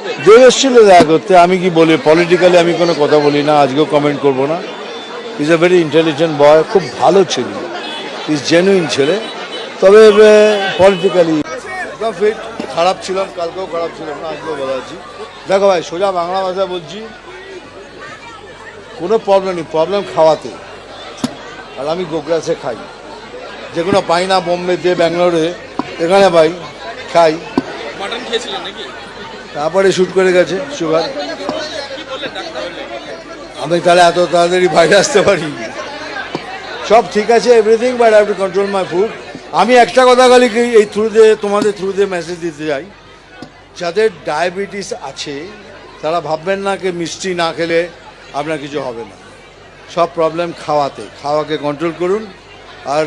এসেছিল দেখা করতে আমি কি বলি পলিটিক্যালি আমি কোনো কথা বলি না, আজকেও কমেন্ট করব না। Is a very intelligent boy খুব ভালো ছেলে। ইজ জেনুইন ছেলে। তবে পলিটিক্যালি একদম ফিট খারাপ ছিলাম, কালকেও খারাপ ছিলাম না, আজকেও ভালো আছি। দেখো ভাই, সোজা বাংলা ভাষায় বলছি, কোনো প্রবলেম নেই প্রবলেম খাওয়াতে। আর আমি গোগ্রাসে খাই। যেগুলো পাই না বোম্বেতে, ব্যাঙ্গালোরে, এখানে পাই খাই। মাটন খেয়েছিলেন নাকি? তারপরে শ্যুট করে গেছে সুগার আমি তাহলে এত তাড়াতাড়ি বাইরে আসতে পারি? সব ঠিক আছে everything but have to control my food আমি একটা কথা খালি এই দিয়ে, তোমাদের থ্রু দিয়ে মেসেজ দিতে চাই। যাদের ডায়াবেটিস আছে, তারা ভাববেন না কি মিষ্টি না খেলে আপনার কিছু হবে না। সব প্রবলেম খাওয়াতে, খাওয়াকে কন্ট্রোল করুন। আর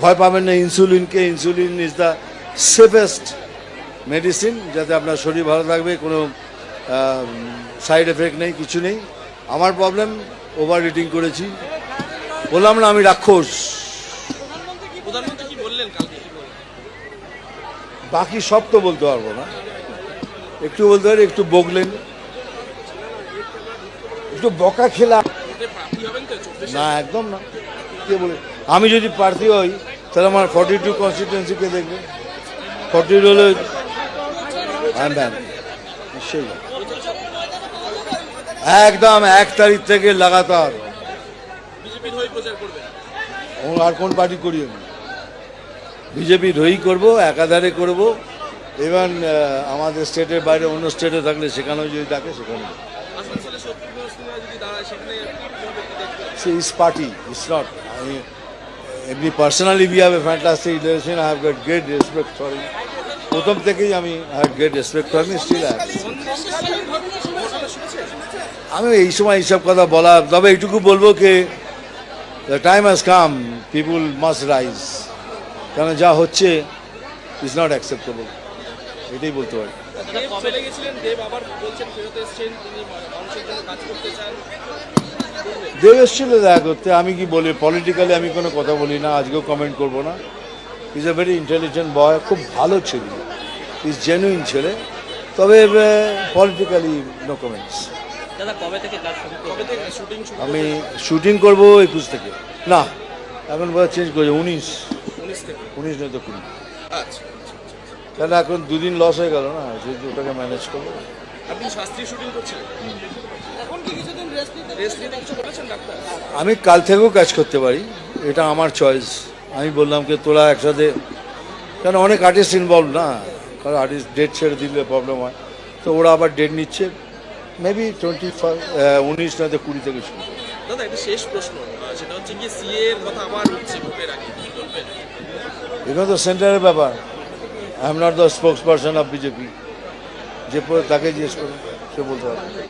ভয় পাবেন না ইনসুলিনকে insulin is the safest medicine যাতে আপনার শরীর ভালো থাকবে কোনো সাইড এফেক্ট নেই কিছু নেই। আমার প্রবলেম ওভার রিডিং করেছি। বললাম না আমি রাক্ষস। বাকি সব তো বলতে পারব না। একটু বলতে পারি একটু বকলেন। একটু বকা খেলা। না একদম না। কে বলে? আমি যদি প্রার্থী হই তাহলে আমার ফর্টি টু কনস্টিটুয়েন্সিকে দেখবে। ফর্টি টু হলে একদম এক তারিখ থেকে লাগাতার। আর কোন পার্টি করি আমি বিজেপির হয়েই করব, একাধারে করব। ইভেন আমাদের স্টেটের বাইরে অন্য স্টেটে থাকলে সেখানেও যদি ডাকে সেখানে সে ইস পার্টি ইস নট আমি এমনি personally be have a fantastic relation I have got great respect for প্রথম থেকেই আমি গ্রেট রেসপেক্ট মি স্টিল আমি এই সময় এইসব কথা বলা তবে এইটুকু বলব কি the time has come people must rise কারণ যা হচ্ছে ইজ নট অ্যাকসেপ্টেবল এটাই বলতে পারি। দেব এসেছিল দেখা করতে আমি কি বলি পলিটিক্যালি আমি কোনো কথা বলি না আজকেও কমেন্ট করব না। Is a very intelligent boy খুব ভালো ছেলে। ইজ জেনুইন ছেলে। তবে পলিটিক্যালি নো কমেন্টস আমি শুটিং করব একুশ থেকে। না এখন চেঞ্জ করেছে উনিশ। উনিশ উনিশ নয় তো কুড়ি। আচ্ছা তাহলে এখন দুদিন লস হয়ে গেল না যদি ওটাকে ম্যানেজ করব। আপনি শুটিং করছিলেন? আমি কাল থেকেও কাজ করতে পারি। এটা আমার চয়েস আমি বললাম কি তোরা একসাথে কেন অনেক আর্টিস্ট ইনভলভ না? কারণ আর্টিস্ট ডেট ছেড়ে দিলে প্রবলেম হয়। তো ওরা আবার ডেট নিচ্ছে মেবি টোয়েন্টি ফাইভ উনিশ নয়তো কুড়ি থেকে শুরু দাদা একটা শেষ প্রশ্ন সেটা হচ্ছে কি সিএ এর কথা আবার উঠছে ভোটের আগে কি বলবেন? এখানে তো সেন্টারের ব্যাপার। I am not the spokesperson of BJP যে পরে তাকে জিজ্ঞেস করুন সে বলতে পারবে।